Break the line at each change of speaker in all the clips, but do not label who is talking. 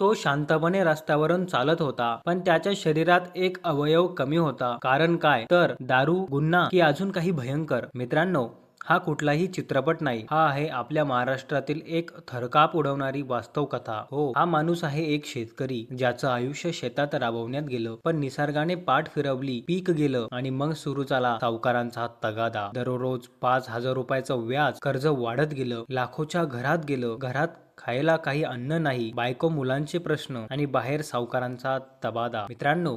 तो शांतपणे रस्त्यावरून चालत होता पण त्याच्या शरीरात एक अवयव कमी होता. कारण काय? तर दारू गुन्हा की अजून काही भयंकर? मित्रांनो हा कुठलाही चित्रपट नाही. हा आहे आपल्या महाराष्ट्रातील एक थरकाप उडवणारी वास्तव कथा हो हा माणूस आहे एक शेतकरी ज्याचं आयुष्य शेतात राबवण्यात गेलं. पण निसर्गाने पाठ फिरवली पीक गेलं आणि मग सुरू झाला सावकारांचा तगादा. दररोज पाच हजार रुपयाचं व्याज कर्ज वाढत गेलं लाखोच्या घरात गेलं. घरात खायला काही अन्न नाही बायको मुलांचे प्रश्न आणि बाहेर सावकारांचा तबादा. मित्रांनो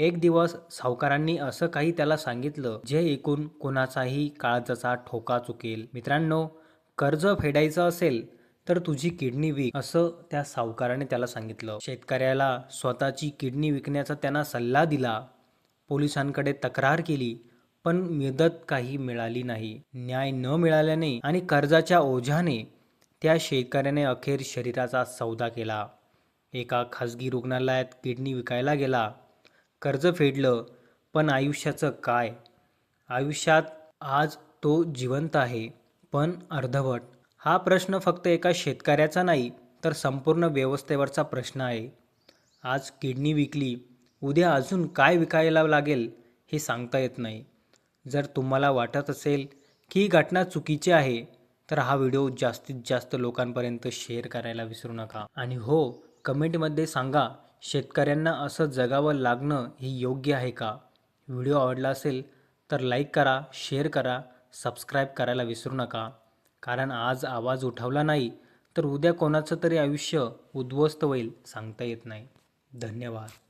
एक दिवस सावकारांनी असं काही त्याला सांगितलं जे ऐकून कोणाचाही काळजाचा ठोका चुकेल. मित्रांनो कर्ज फेडायचं असेल तर तुझी किडनी विक असं त्या सावकाराने त्याला सांगितलं. शेतकऱ्याला स्वतःची किडनी विकण्याचा त्यांना सल्ला दिला. पोलिसांकडे तक्रार केली पण मदत काही मिळाली नाही. न्याय न मिळाल्याने आणि कर्जाच्या ओझ्याने त्या शेतकऱ्याने अखेर शरीराचा सौदा केला. एका खाजगी रुग्णालयात किडनी विकायला गेला. कर्ज फेडलं पण आयुष्याचं काय? आयुष्यात आज तो जिवंत आहे पण अर्धवट. हा प्रश्न फक्त एका शेतकऱ्याचा नाही तर संपूर्ण व्यवस्थेवरचा प्रश्न आहे. आज किडनी विकली उद्या अजून काय विकायला लागेल हे सांगता येत नाही. जर तुम्हाला वाटत असेल की ही घटना चुकीची आहे तर हा व्हिडिओ जास्तीत जास्त लोकांपर्यंत शेअर करायला विसरू नका. आणि हो कमेंटमध्ये सांगा शेतकऱ्यांना असं जगावं लागणं हे योग्य आहे का? व्हिडिओ आवडला असेल तर लाईक करा शेअर करा सबस्क्राईब करायला विसरू नका. कारण आज आवाज उठवला नाही तर उद्या कोणाचं तरी आयुष्य उद्ध्वस्त होईल सांगता येत नाही. धन्यवाद.